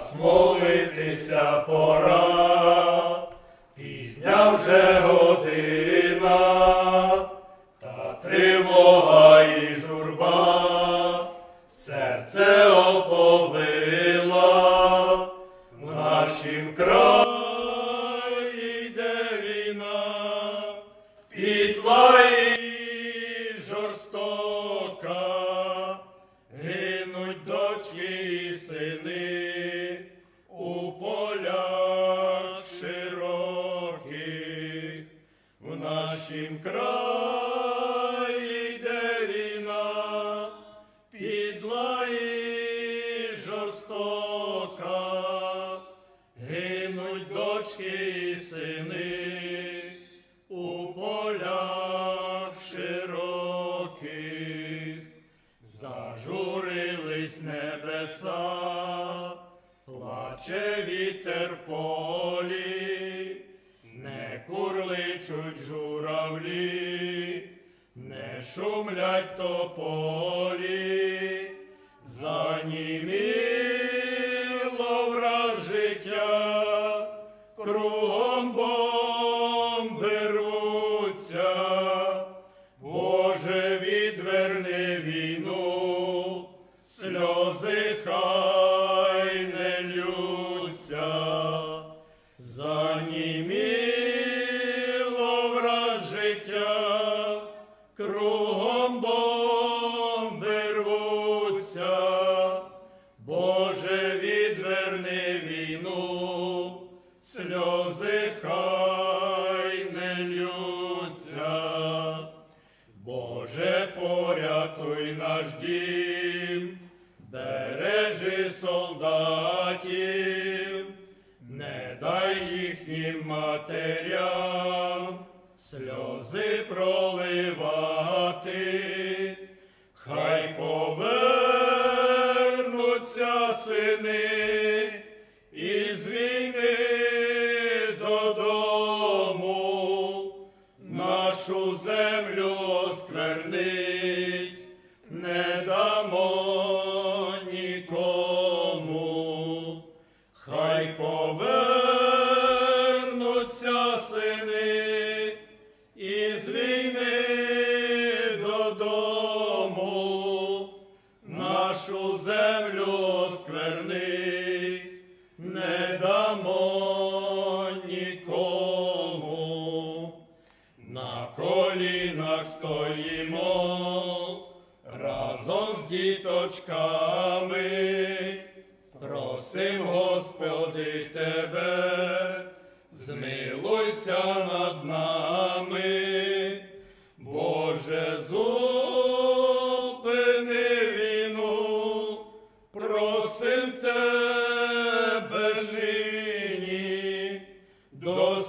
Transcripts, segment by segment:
час пора, в нашім краї йде війна, підла і жорстока, гинуть дочки і сини у полях широких, зажурились небеса, плаче вітер в шумлять тополі, заніміло враз життя, кругом бомби рвуться, Боже, відверни війну, сльози хай не ллються. Боже, порятуй наш дім, бережи солдатів, не дай їхнім матерям сльози проливати, хай повернуться сини із війни додому. Нашу землю осквернить, не дамо нашу землю осквернить, не дамо нікому. На колінах стоїмо разом з діточками, просим, Господи, Тебе, змилуйся над нами,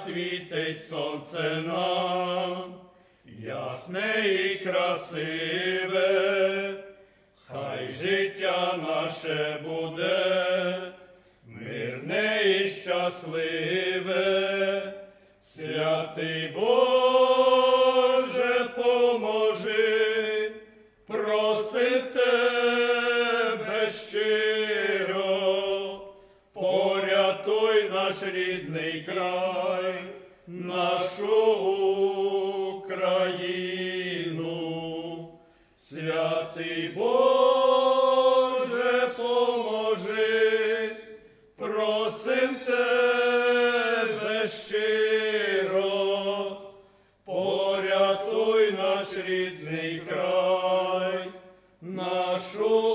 Хай засвітить сонце нам, ясне і красиве, хай життя наше буде, мирне і щасливе, святий Боже, нашу.